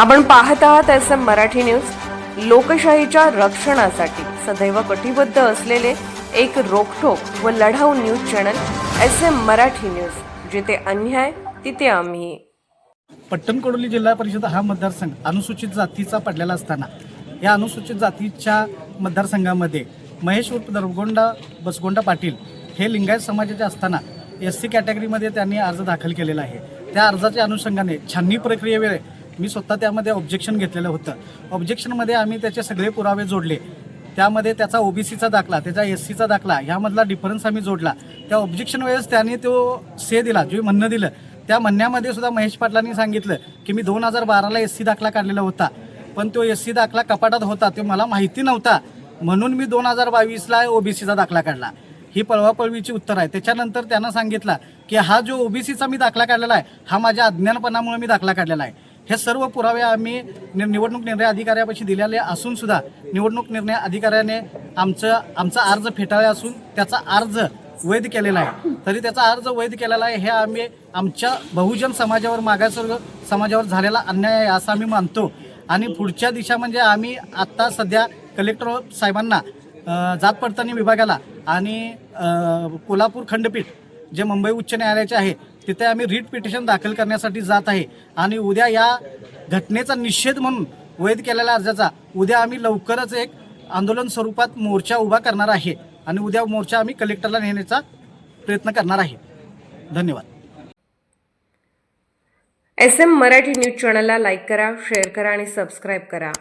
आपण पाहत आहात एस एम मराठी न्यूज. लोकशाहीच्या रक्षणासाठी सदैव कटिबद्ध असलेले एक रोखोक व लढाऊ news channel S M Marathi news. जिथे अन्याय तिथे आम्ही. पट्टणकोडोली जिल्हा परिषद हा मतदारसंघ अनुसूचित जातीचा पडलेला असताना या अनुसूचित जातीच्या मतदारसंघामध्ये महेश उर्फ दरगोंडा बसगोंडा पाटील हे लिंगायत समाजाचे असताना एस सी कॅटेगरीमध्ये त्यांनी अर्ज दाखल केलेला आहे. त्या अर्जाच्या अनुषंगाने छाननी प्रक्रियेवेळे मी स्वतः त्यामध्ये ऑब्जेक्शन घेतलेलं होतं. ऑब्जेक्शनमध्ये आम्ही त्याचे सगळे पुरावे जोडले. त्यामध्ये त्याचा ओबीसीचा दाखला त्याचा एस सीचा दाखला ह्यामधला डिफरन्स आम्ही जोडला. त्या ऑब्जेक्शन वेळेस त्याने तो से दिला जे म्हणणं दिलं त्या म्हणण्यामध्ये सुद्धा महेश पाटलांनी सांगितलं की मी दोन हजार बाराला एस सी दाखला काढलेला होता. पण तो एस सी दाखला कपाटात होता तो मला माहिती नव्हता. म्हणून मी दोन हजार बावीसला ओबीसीचा दाखला काढला. ही पळवापळवीची उत्तर आहे. त्याच्यानंतर त्यांना सांगितलं की हा जो ओबीसीचा मी दाखला काढलेला आहे हा माझ्या अज्ञानपणामुळे मी दाखला काढलेला आहे. हे सर्व पुरावे आम्ही नि- निवडणूक निर्णय अधिकाऱ्यापाशी दिलेले असून सुद्धा निवडणूक निर्णय अधिकाऱ्याने आमचं आमचा अर्ज फेटाळला असून त्याचा अर्ज वैध केलेला आहे. तरी त्याचा अर्ज वैध केलेला आहे हे आम्ही आमच्या बहुजन समाजावर मागासवर्ग समाजावर झालेला अन्याय आहे असं आम्ही मानतो. आणि पुढच्या दिशा म्हणजे आम्ही आत्ता सध्या कलेक्टर साहेबांना जात पडताळणी विभागाला आणि कोल्हापूर खंडपीठ जे मुंबई उच्च न्यायालयाचे आहे तिथे आम्ही रीट पिटिशन दाखल करण्यासाठी जात आहे. आणि उद्या या घटनेचा निषेध म्हणून वैध केलेल्या अर्जाचा उद्या आम्ही लवकरच एक आंदोलन स्वरूपात मोर्चा उभा करणार आहे. आणि उद्या मोर्चा आम्ही कलेक्टरला नेण्याचा प्रयत्न करणार आहे. धन्यवाद. एस एम मराठी न्यूज चॅनलला लाईक करा शेअर करा आणि सबस्क्राईब करा.